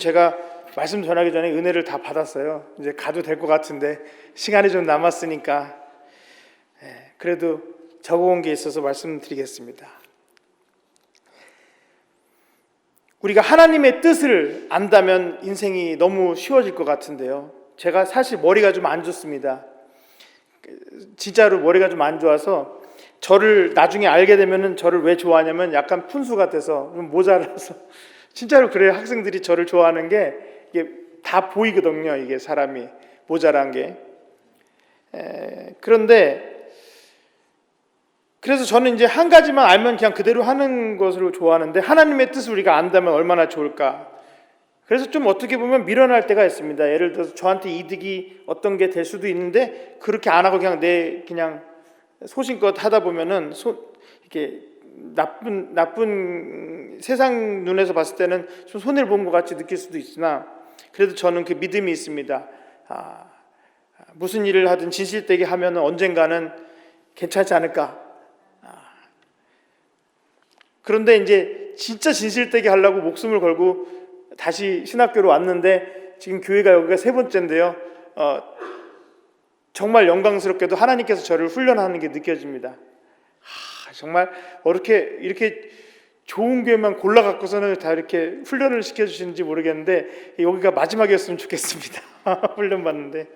제가 말씀 전하기 전에 은혜를 다 받았어요. 이제 가도 될 것 같은데 시간이 좀 남았으니까 예, 그래도 적어온 게 있어서 말씀드리겠습니다. 우리가 하나님의 뜻을 안다면 인생이 너무 쉬워질 것 같은데요. 제가 사실 머리가 좀 안 좋습니다. 진짜로 머리가 좀 안 좋아서 저를 나중에 알게 되면은 저를 왜 좋아하냐면 약간 푼수 같아서 좀 모자라서 진짜로 그래요. 학생들이 저를 좋아하는 게 이게 다 보이거든요. 이게 사람이 모자란 게. 에, 그런데 그래서 저는 이제 한 가지만 알면 그냥 그대로 하는 것을 좋아하는데 하나님의 뜻을 우리가 안다면 얼마나 좋을까. 그래서 좀 어떻게 보면 밀어날 때가 있습니다. 예를 들어서 저한테 이득이 어떤 게 될 수도 있는데 그렇게 안 하고 그냥 내 그냥 소신껏 하다 보면은 소, 이렇게 나쁜 나쁜 세상 눈에서 봤을 때는 좀 손해를 본 것 같이 느낄 수도 있으나 그래도 저는 그 믿음이 있습니다. 아, 무슨 일을 하든 진실되게 하면 언젠가는 괜찮지 않을까. 아, 그런데 이제 진짜 진실되게 하려고 목숨을 걸고 다시 신학교로 왔는데 지금 교회가 여기가 세 번째인데요. 어, 정말 영광스럽게도 하나님께서 저를 훈련하는 게 느껴집니다. 하, 정말 어떻게 이렇게 좋은 교회만 골라 갖고서는 다 이렇게 훈련을 시켜 주시는지 모르겠는데 여기가 마지막이었으면 좋겠습니다. 훈련 받는데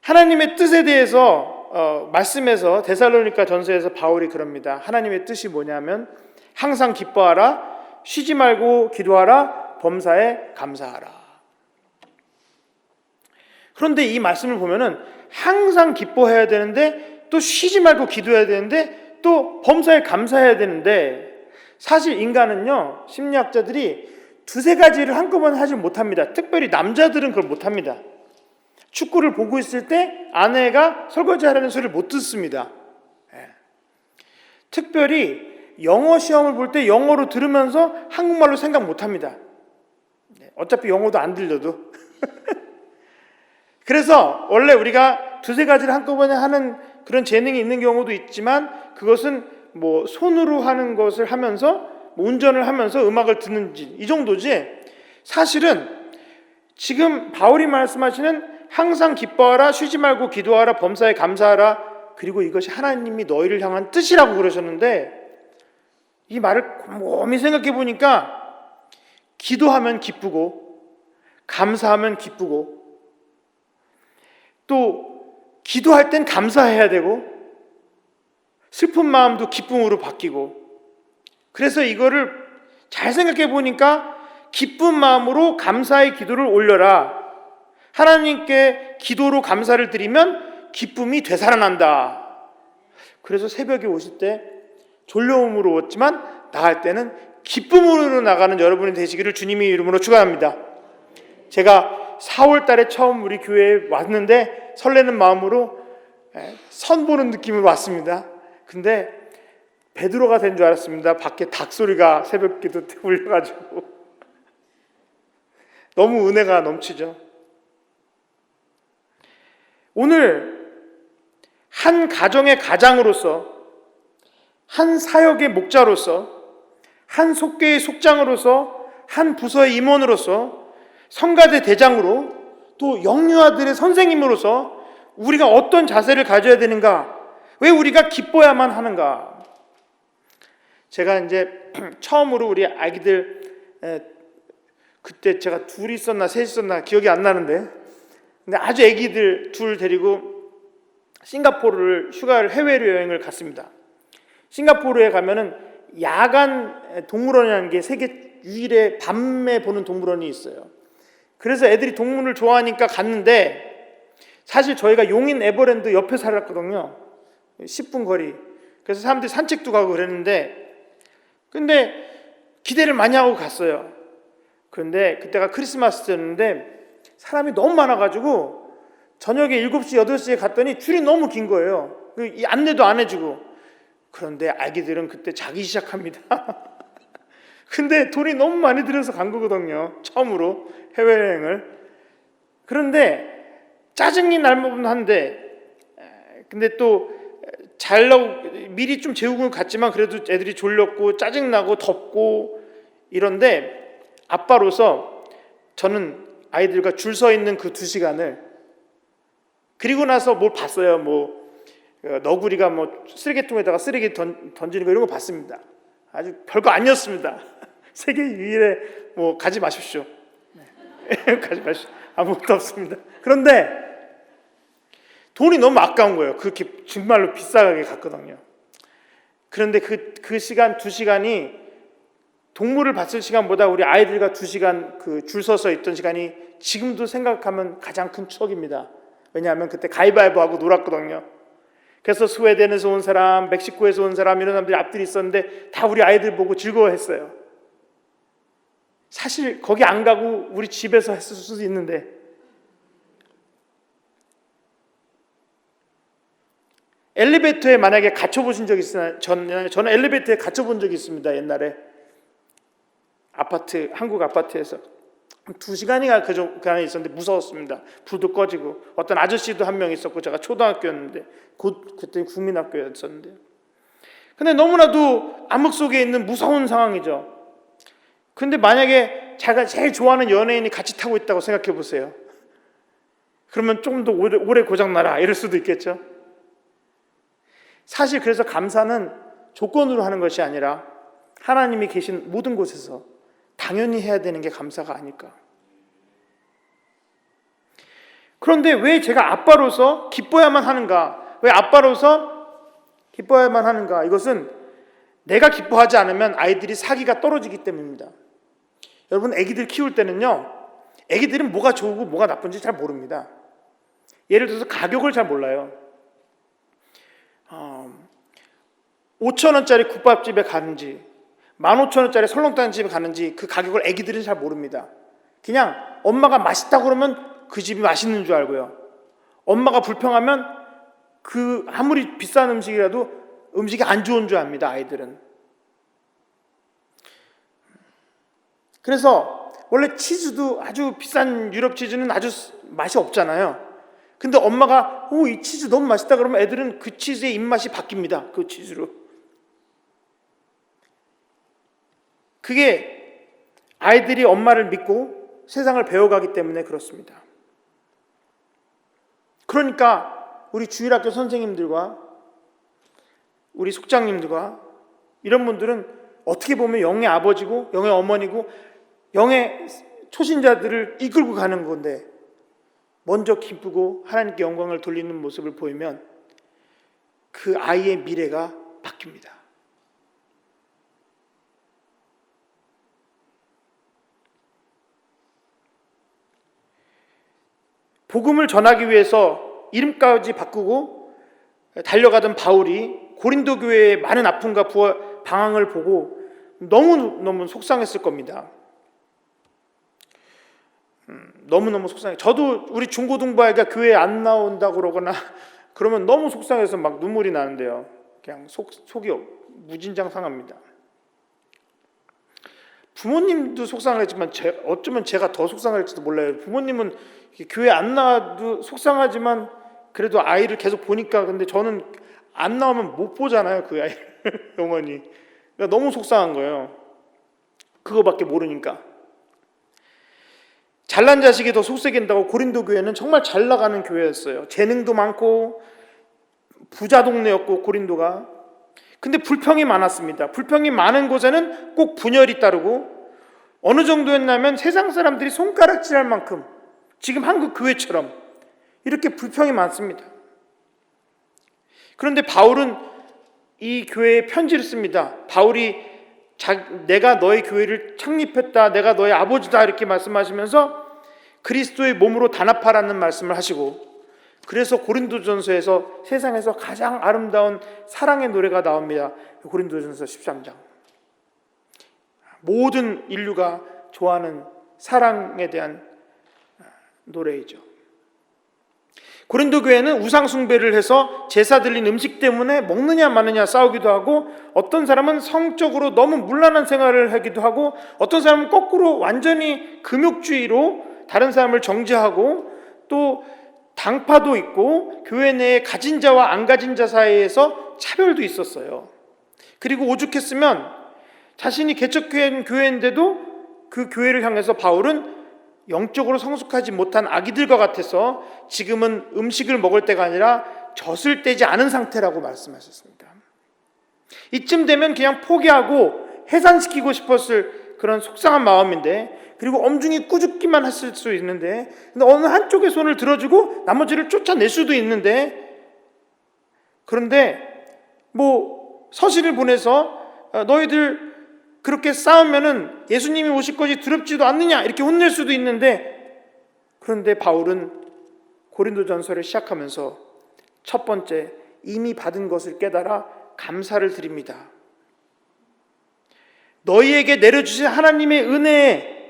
하나님의 뜻에 대해서 어, 말씀에서 데살로니가 전서에서 바울이 그럽니다. 하나님의 뜻이 뭐냐면 항상 기뻐하라, 쉬지 말고 기도하라, 범사에 감사하라. 그런데 이 말씀을 보면은 항상 기뻐해야 되는데 또 쉬지 말고 기도해야 되는데 또 범사에 감사해야 되는데 사실 인간은요 심리학자들이 두세 가지를 한꺼번에 하지 못합니다. 특별히 남자들은 그걸 못합니다. 축구를 보고 있을 때 아내가 설거지 하라는 소리를 못 듣습니다. 예. 특별히 영어 시험을 볼 때 영어로 들으면서 한국말로 생각 못 합니다. 네, 어차피 영어도 안 들려도. 그래서 원래 우리가 두세 가지를 한꺼번에 하는 그런 재능이 있는 경우도 있지만 그것은 뭐 손으로 하는 것을 하면서 뭐 운전을 하면서 음악을 듣는지 이 정도지. 사실은 지금 바울이 말씀하시는 항상 기뻐하라 쉬지 말고 기도하라 범사에 감사하라 그리고 이것이 하나님이 너희를 향한 뜻이라고 그러셨는데 이 말을 곰곰이 생각해 보니까 기도하면 기쁘고 감사하면 기쁘고 또 기도할 땐 감사해야 되고 슬픈 마음도 기쁨으로 바뀌고 그래서 이거를 잘 생각해 보니까 기쁜 마음으로 감사의 기도를 올려라. 하나님께 기도로 감사를 드리면 기쁨이 되살아난다. 그래서 새벽에 오실 때 졸려움으로 왔지만 나갈 때는 기쁨으로 나가는 여러분이 되시기를 주님의 이름으로 축원합니다. 제가 4월 달에 처음 우리 교회에 왔는데 설레는 마음으로 선 보는 느낌으로 왔습니다. 근데 베드로가 된 줄 알았습니다. 밖에 닭 소리가 새벽 기도 때 울려가지고 너무 은혜가 넘치죠. 오늘 한 가정의 가장으로서 한 사역의 목자로서 한 속계의 속장으로서 한 부서의 임원으로서 성가대 대장으로 또 영유아들의 선생님으로서 우리가 어떤 자세를 가져야 되는가? 왜 우리가 기뻐야만 하는가? 제가 이제 처음으로 우리 아기들 에, 그때 제가 둘 있었나 셋 있었나 기억이 안 나는데 근데 아주 아기들 둘 데리고 싱가포르를 휴가를 해외 여행을 갔습니다. 싱가포르에 가면은 야간 동물원이라는 게 세계 유일의 밤에 보는 동물원이 있어요. 그래서 애들이 동물을 좋아하니까 갔는데 사실 저희가 용인 에버랜드 옆에 살았거든요. 10분 거리. 그래서 사람들이 산책도 가고 그랬는데 근데 기대를 많이 하고 갔어요. 그런데 그때가 크리스마스였는데 사람이 너무 많아가지고 저녁에 7시, 8시에 갔더니 줄이 너무 긴 거예요. 그 안내도 안 해주고. 그런데 아기들은 그때 자기 시작합니다. 근데 돈이 너무 많이 들여서 간 거거든요. 처음으로 해외여행을. 그런데 짜증이 날 법은 한데, 근데 또 잘 나오 미리 좀 재우고 갔지만 그래도 애들이 졸렸고 짜증 나고 덥고 이런데 아빠로서 저는 아이들과 줄 서 있는 그 두 시간을 그리고 나서 뭘 봤어요. 뭐 어, 너구리가 뭐 쓰레기통에다가 쓰레기 던, 던지는 거 이런 거 봤습니다. 아주 별거 아니었습니다. 세계 유일에 뭐 가지 마십시오. 네. 가지 마십시오. 아무것도 없습니다. 그런데 돈이 너무 아까운 거예요. 그렇게 정말로 비싸게 갔거든요. 그런데 그, 그 시간 두 시간이 동물을 봤을 시간보다 우리 아이들과 두 시간 그 줄 서서 있던 시간이 지금도 생각하면 가장 큰 추억입니다. 왜냐하면 그때 가위바위보 하고 놀았거든요. 그래서 스웨덴에서 온 사람, 멕시코에서 온 사람 이런 사람들이 앞들이 있었는데 다 우리 아이들 보고 즐거워했어요. 사실 거기 안 가고 우리 집에서 했을 수도 있는데 엘리베이터에 만약에 갇혀 보신 적 있으나 저는 저는 엘리베이터에 갇혀 본 적이 있습니다. 옛날에 아파트 한국 아파트에서 두 시간이가 그 그 안에 있었는데 무서웠습니다. 불도 꺼지고 어떤 아저씨도 한 명 있었고 제가 초등학교였는데 곧 그때 국민학교였었는데 근데 너무나도 암흑 속에 있는 무서운 상황이죠. 근데 만약에 자기가 제일 좋아하는 연예인이 같이 타고 있다고 생각해 보세요. 그러면 조금 더 오래, 오래 고장 나라 이럴 수도 있겠죠. 사실 그래서 감사는 조건으로 하는 것이 아니라 하나님이 계신 모든 곳에서 당연히 해야 되는 게 감사가 아닐까. 그런데 왜 제가 아빠로서 기뻐야만 하는가? 왜 아빠로서 기뻐야만 하는가? 이것은 내가 기뻐하지 않으면 아이들이 사기가 떨어지기 때문입니다. 여러분, 아기들 키울 때는요, 아기들은 뭐가 좋고 뭐가 나쁜지 잘 모릅니다. 예를 들어서 가격을 잘 몰라요. 어, 5천 원짜리 국밥집에 가는지 15,000원짜리 설렁탕 집에 가는지 그 가격을 애기들은 잘 모릅니다. 그냥 엄마가 맛있다고 그러면 그 집이 맛있는 줄 알고요. 엄마가 불평하면 그 아무리 비싼 음식이라도 음식이 안 좋은 줄 압니다. 아이들은. 그래서 원래 치즈도 아주 비싼 유럽 치즈는 아주 맛이 없잖아요. 근데 엄마가 오 이 치즈 너무 맛있다 그러면 애들은 그 치즈의 입맛이 바뀝니다. 그 치즈로. 그게 아이들이 엄마를 믿고 세상을 배워가기 때문에 그렇습니다. 그러니까 우리 주일학교 선생님들과 우리 속장님들과 이런 분들은 어떻게 보면 영의 아버지고 영의 어머니고 영의 초신자들을 이끌고 가는 건데 먼저 기쁘고 하나님께 영광을 돌리는 모습을 보이면 그 아이의 미래가 바뀝니다. 복음을 전하기 위해서 이름까지 바꾸고 달려가던 바울이 고린도 교회의 많은 아픔과 부하, 방황을 보고 너무 너무 속상했을 겁니다. 음, 너무 너무 속상해. 저도 우리 중고등부아이가 교회 안 나온다 그러거나 그러면 너무 속상해서 막 눈물이 나는데요. 그냥 속 속이 무진장 상합니다. 부모님도 속상하지만 제, 어쩌면 제가 더 속상할지도 몰라요. 부모님은 교회 안 나와도 속상하지만 그래도 아이를 계속 보니까 근데 저는 안 나오면 못 보잖아요 그 아이 영원히 그러니까 너무 속상한 거예요. 그거밖에 모르니까 잘난 자식이 더 속색인다고 고린도 교회는 정말 잘 나가는 교회였어요. 재능도 많고 부자 동네였고 고린도가 근데 불평이 많았습니다. 불평이 많은 곳에는 꼭 분열이 따르고 어느 정도였냐면 세상 사람들이 손가락질할 만큼 지금 한국 교회처럼 이렇게 불평이 많습니다. 그런데 바울은 이 교회에 편지를 씁니다. 바울이 자, 내가 너의 교회를 창립했다. 내가 너의 아버지다. 이렇게 말씀하시면서 그리스도의 몸으로 단합하라는 말씀을 하시고 그래서 고린도전서에서 세상에서 가장 아름다운 사랑의 노래가 나옵니다. 고린도전서 13장. 모든 인류가 좋아하는 사랑에 대한 노래이죠. 고린도 교회는 우상 숭배를 해서 제사 드린 음식 때문에 먹느냐 마느냐 싸우기도 하고 어떤 사람은 성적으로 너무 문란한 생활을 하기도 하고 어떤 사람은 거꾸로 완전히 금욕주의로 다른 사람을 정죄하고 또 당파도 있고 교회 내에 가진 자와 안 가진 자 사이에서 차별도 있었어요. 그리고 오죽했으면 자신이 개척한 교회인데도 그 교회를 향해서 바울은 영적으로 성숙하지 못한 아기들과 같아서 지금은 음식을 먹을 때가 아니라 젖을 떼지 않은 상태라고 말씀하셨습니다. 이쯤 되면 그냥 포기하고 해산시키고 싶었을 그런 속상한 마음인데 그리고 엄중히 꾸짖기만 했을 수 있는데 근데 어느 한쪽의 손을 들어주고 나머지를 쫓아낼 수도 있는데 그런데 뭐 서신을 보내서 어, 너희들 그렇게 싸우면은 예수님이 오실 것이 두렵지도 않느냐 이렇게 혼낼 수도 있는데 그런데 바울은 고린도전서를 시작하면서 첫 번째 이미 받은 것을 깨달아 감사를 드립니다. 너희에게 내려주신 하나님의 은혜에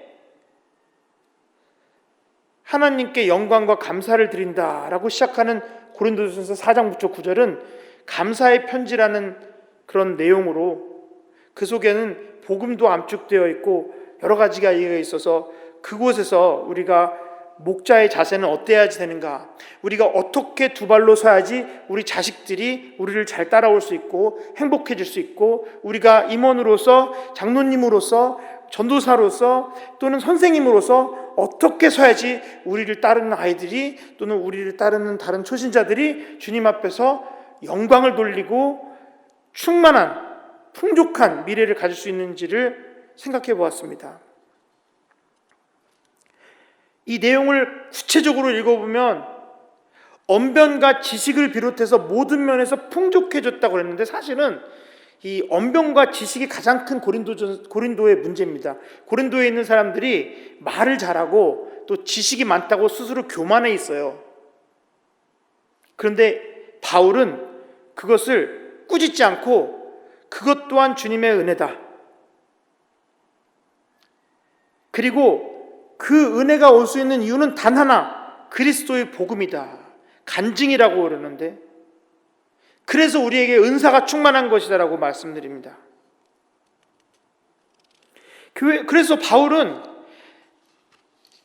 하나님께 영광과 감사를 드린다라고 시작하는 고린도전서 4장부터 9절은 감사의 편지라는 그런 내용으로 그 속에는 복음도 암축되어 있고 여러 가지가 이해가 있어서 그곳에서 우리가 목자의 자세는 어때야지 되는가? 우리가 어떻게 두 발로 서야지 우리 자식들이 우리를 잘 따라올 수 있고 행복해질 수 있고 우리가 임원으로서 장로님으로서 전도사로서 또는 선생님으로서 어떻게 서야지 우리를 따르는 아이들이 또는 우리를 따르는 다른 초신자들이 주님 앞에서 영광을 돌리고 충만한 풍족한 미래를 가질 수 있는지를 생각해 보았습니다. 이 내용을 구체적으로 읽어보면 언변과 지식을 비롯해서 모든 면에서 풍족해졌다고 그랬는데 사실은 이 언변과 지식이 가장 큰 고린도 고린도의 문제입니다. 고린도에 있는 사람들이 말을 잘하고 또 지식이 많다고 스스로 교만해 있어요. 그런데 바울은 그것을 꾸짖지 않고 그것 또한 주님의 은혜다. 그리고 그 은혜가 올 수 있는 이유는 단 하나 그리스도의 복음이다. 간증이라고 그러는데 그래서 우리에게 은사가 충만한 것이다라고 말씀드립니다. 그래서 바울은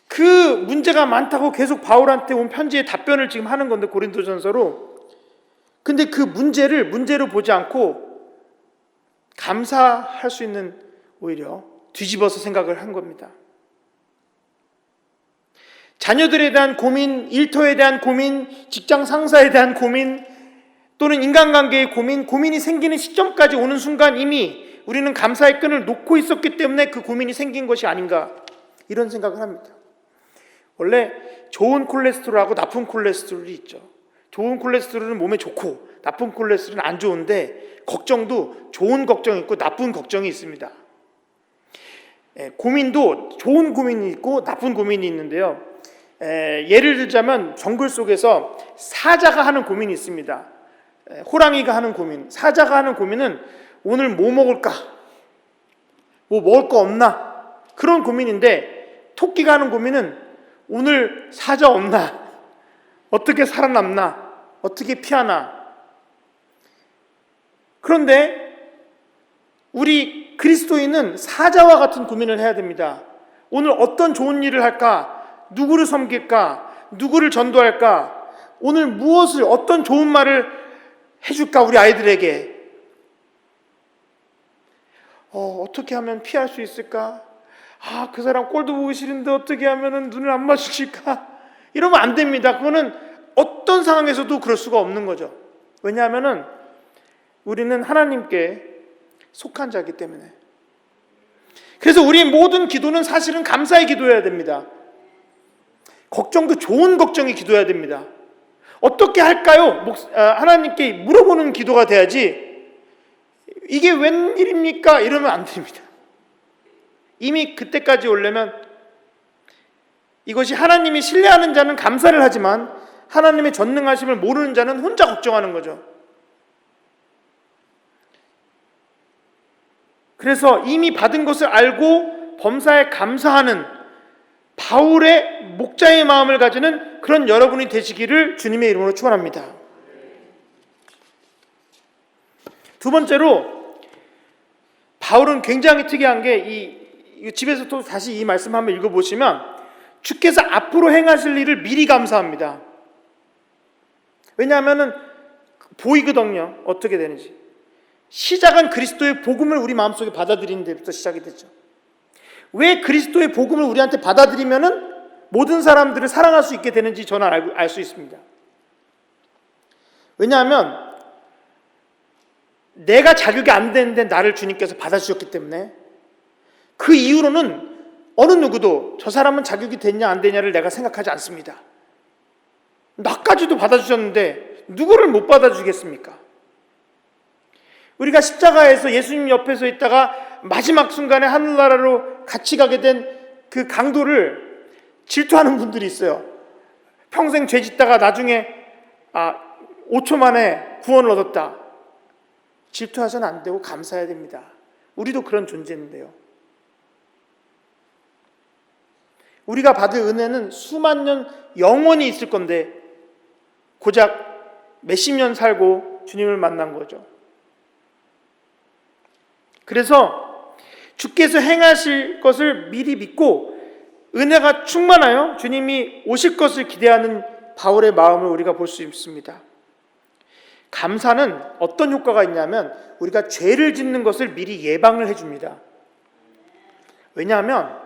그 문제가 많다고 계속 바울한테 온 편지에 답변을 지금 하는 건데 고린도전서로 근데 그 문제를 문제로 보지 않고 감사할 수 있는 오히려 뒤집어서 생각을 한 겁니다. 자녀들에 대한 고민, 일터에 대한 고민, 직장 상사에 대한 고민, 또는 인간관계의 고민, 고민이 생기는 시점까지 오는 순간 이미 우리는 감사의 끈을 놓고 있었기 때문에 그 고민이 생긴 것이 아닌가 이런 생각을 합니다. 원래 좋은 콜레스테롤하고 나쁜 콜레스테롤이 있죠. 좋은 콜레스테롤은 몸에 좋고 나쁜 콜레스테롤은 안 좋은데 걱정도 좋은 걱정이 있고 나쁜 걱정이 있습니다. 예, 고민도 좋은 고민이 있고 나쁜 고민이 있는데요. 에, 예를 들자면 정글 속에서 사자가 하는 고민이 있습니다. 에, 호랑이가 하는 고민, 사자가 하는 고민은 오늘 뭐 먹을까? 뭐 먹을 거 없나? 그런 고민인데 토끼가 하는 고민은 오늘 사자 없나? 어떻게 살아남나? 어떻게 피하나? 그런데 우리 그리스도인은 사자와 같은 고민을 해야 됩니다. 오늘 어떤 좋은 일을 할까? 누구를 섬길까? 누구를 전도할까? 오늘 무엇을 어떤 좋은 말을 해줄까 우리 아이들에게? 어, 어떻게 하면 피할 수 있을까? 아, 그 사람 꼴도 보기 싫은데 어떻게 하면 눈을 안 마주칠까? 이러면 안 됩니다. 그거는 어떤 상황에서도 그럴 수가 없는 거죠. 왜냐하면은 우리는 하나님께 속한 자이기 때문에. 그래서 우리 모든 기도는 사실은 감사의 기도여야 됩니다. 걱정도 좋은 걱정이 기도해야 됩니다. 어떻게 할까요? 아, 하나님께 물어보는 기도가 돼야지 이게 웬일입니까? 이러면 안 됩니다. 이미 그때까지 오려면 이것이 하나님이 신뢰하는 자는 감사를 하지만 하나님의 전능하심을 모르는 자는 혼자 걱정하는 거죠. 그래서 이미 받은 것을 알고 범사에 감사하는 바울의 목자의 마음을 가지는 그런 여러분이 되시기를 주님의 이름으로 축원합니다. 두 번째로 바울은 굉장히 특이한 게이 집에서 또 다시 이 말씀 한번 읽어 보시면 주께서 앞으로 행하실 일을 미리 감사합니다. 왜냐하면은 보이거든요. 어떻게 되는지. 시작은 그리스도의 복음을 우리 마음속에 받아들이는 데부터 시작이 되죠. 왜 그리스도의 복음을 우리한테 받아들이면은 모든 사람들을 사랑할 수 있게 되는지 저는 알 수 있습니다. 왜냐하면 내가 자격이 안 되는데 나를 주님께서 받아주셨기 때문에 그 이후로는 어느 누구도 저 사람은 자격이 됐냐 안 되냐를 내가 생각하지 않습니다. 나까지도 받아주셨는데 누구를 못 받아주겠습니까? 우리가 십자가에서 예수님 옆에 서 있다가 마지막 순간에 하늘나라로 같이 가게 된 그 강도를 질투하는 분들이 있어요. 평생 죄 짓다가 나중에 아 5초 만에 구원을 얻었다. 질투하셔는 안 되고 감사해야 됩니다. 우리도 그런 존재인데요. 우리가 받을 은혜는 수만 년 영원히 있을 건데 고작 몇십 년 살고 주님을 만난 거죠. 그래서 주께서 행하실 것을 미리 믿고 은혜가 충만하여 주님이 오실 것을 기대하는 바울의 마음을 우리가 볼 수 있습니다. 감사는 어떤 효과가 있냐면 우리가 죄를 짓는 것을 미리 예방을 해줍니다. 왜냐하면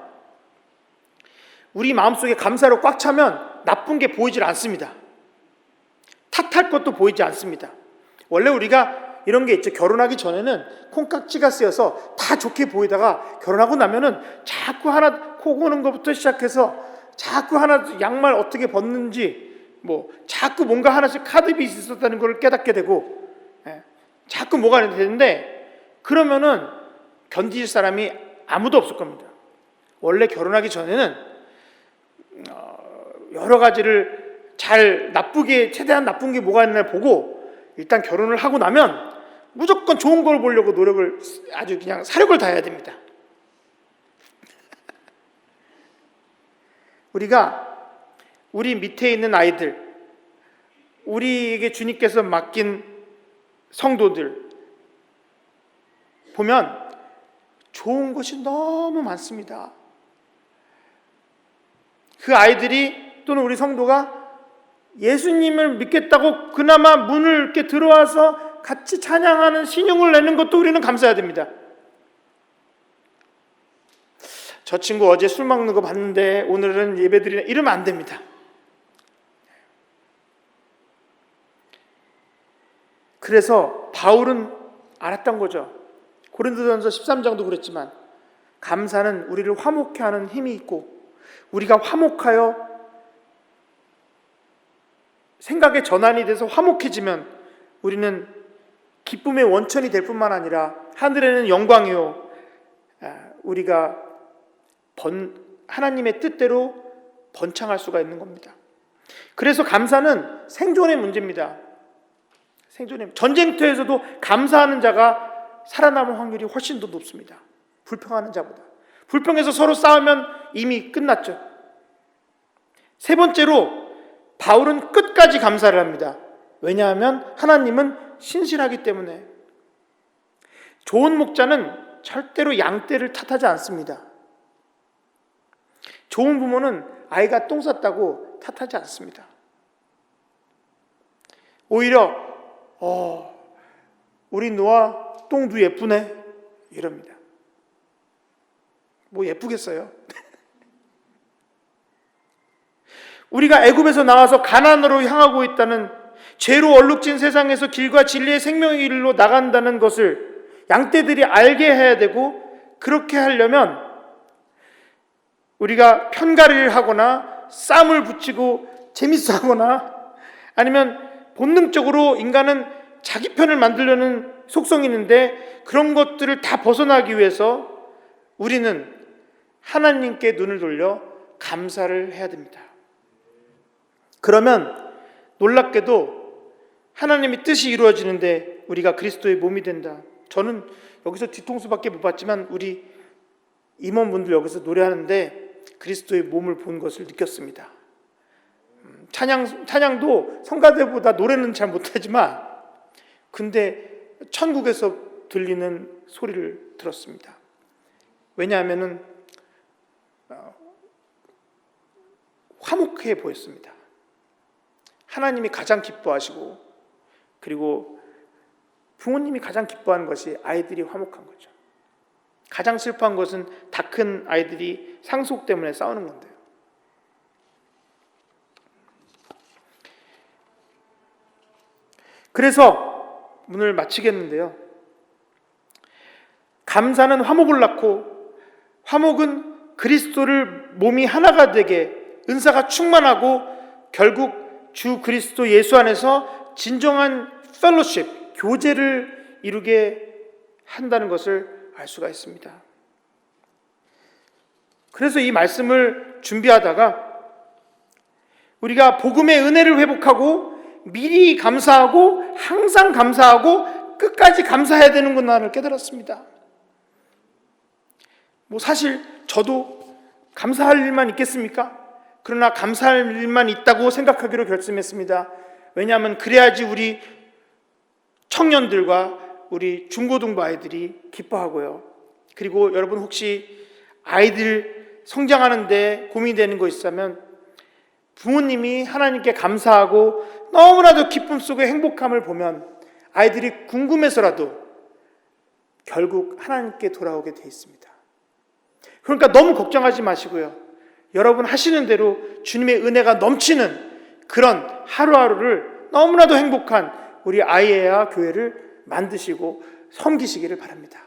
우리 마음속에 감사로 꽉 차면 나쁜 게 보이질 않습니다. 탓할 것도 보이지 않습니다. 원래 우리가 이런 게 있죠. 결혼하기 전에는 콩깍지가 쓰여서 다 좋게 보이다가 결혼하고 나면은 자꾸 하나 코 고는 것부터 시작해서 자꾸 하나 양말 어떻게 벗는지 뭐 자꾸 뭔가 하나씩 카드비 있었다는 걸 깨닫게 되고 예, 자꾸 뭐가 되는데 그러면은 견디질 사람이 아무도 없을 겁니다. 원래 결혼하기 전에는 어, 여러 가지를 잘 나쁘게 최대한 나쁜 게 뭐가 있나 보고 일단 결혼을 하고 나면 무조건 좋은 걸 보려고 노력을 아주 그냥 사력을 다해야 됩니다. 우리가 우리 밑에 있는 아이들, 우리에게 주님께서 맡긴 성도들 보면 좋은 것이 너무 많습니다. 그 아이들이 또는 우리 성도가 예수님을 믿겠다고 그나마 문을 이렇게 들어와서 같이 찬양하는 신용을 내는 것도 우리는 감사해야 됩니다. 저 친구 어제 술 먹는 거 봤는데 오늘은 예배드리나 이러면 안 됩니다. 그래서 바울은 알았던 거죠. 고린도전서 13장도 그랬지만 감사는 우리를 화목케 하는 힘이 있고 우리가 화목하여 생각의 전환이 돼서 화목해지면 우리는 기쁨의 원천이 될 뿐만 아니라 하늘에는 영광이요 아, 우리가 번 하나님의 뜻대로 번창할 수가 있는 겁니다. 그래서 감사는 생존의 문제입니다. 생존의 전쟁터에서도 감사하는 자가 살아남을 확률이 훨씬 더 높습니다. 불평하는 자보다. 불평해서 서로 싸우면 이미 끝났죠. 세 번째로 바울은 끝까지 감사를 합니다. 왜냐하면 하나님은 신실하기 때문에 좋은 목자는 절대로 양떼를 탓하지 않습니다. 좋은 부모는 아이가 똥 쌌다고 탓하지 않습니다. 오히려 어, 우리 노아 똥도 예쁘네 이럽니다. 뭐 예쁘겠어요? 우리가 애굽에서 나와서 가난으로 향하고 있다는 죄로 얼룩진 세상에서 길과 진리의 생명의 길로 나간다는 것을 양떼들이 알게 해야 되고 그렇게 하려면 우리가 편가를 하거나 쌈을 붙이고 재밌어 하거나 아니면 본능적으로 인간은 자기 편을 만들려는 속성이 있는데 그런 것들을 다 벗어나기 위해서 우리는 하나님께 눈을 돌려 감사를 해야 됩니다. 그러면 놀랍게도 하나님의 뜻이 이루어지는데 우리가 그리스도의 몸이 된다. 저는 여기서 뒤통수밖에 못 봤지만 우리 임원분들 여기서 노래하는데 그리스도의 몸을 본 것을 느꼈습니다. 음, 찬양 찬양도 성가대보다 노래는 잘 못하지만 근데 천국에서 들리는 소리를 들었습니다. 왜냐하면은 어, 화목해 보였습니다. 하나님이 가장 기뻐하시고 그리고 부모님이 가장 기뻐하는 것이 아이들이 화목한 거죠. 가장 슬퍼한 것은 다 큰 아이들이 상속 때문에 싸우는 건데요. 그래서 문을 마치겠는데요. 감사는 화목을 낳고 화목은 그리스도를 몸이 하나가 되게 은사가 충만하고 결국 주 그리스도 예수 안에서 진정한 펠로십, 교제를 이루게 한다는 것을 알 수가 있습니다. 그래서 이 말씀을 준비하다가 우리가 복음의 은혜를 회복하고 미리 감사하고 항상 감사하고 끝까지 감사해야 되는구나를 깨달았습니다. 뭐 사실 저도 감사할 일만 있겠습니까? 그러나 감사할 일만 있다고 생각하기로 결심했습니다. 왜냐하면 그래야지 우리 청년들과 우리 중고등부 아이들이 기뻐하고요. 그리고 여러분 혹시 아이들 성장하는데 고민되는 거 있다면 부모님이 하나님께 감사하고 너무나도 기쁨 속에 행복함을 보면 아이들이 궁금해서라도 결국 하나님께 돌아오게 돼 있습니다. 그러니까 너무 걱정하지 마시고요. 여러분 하시는 대로 주님의 은혜가 넘치는 그런 하루하루를 너무나도 행복한 우리 아이와 교회를 만드시고 섬기시기를 바랍니다.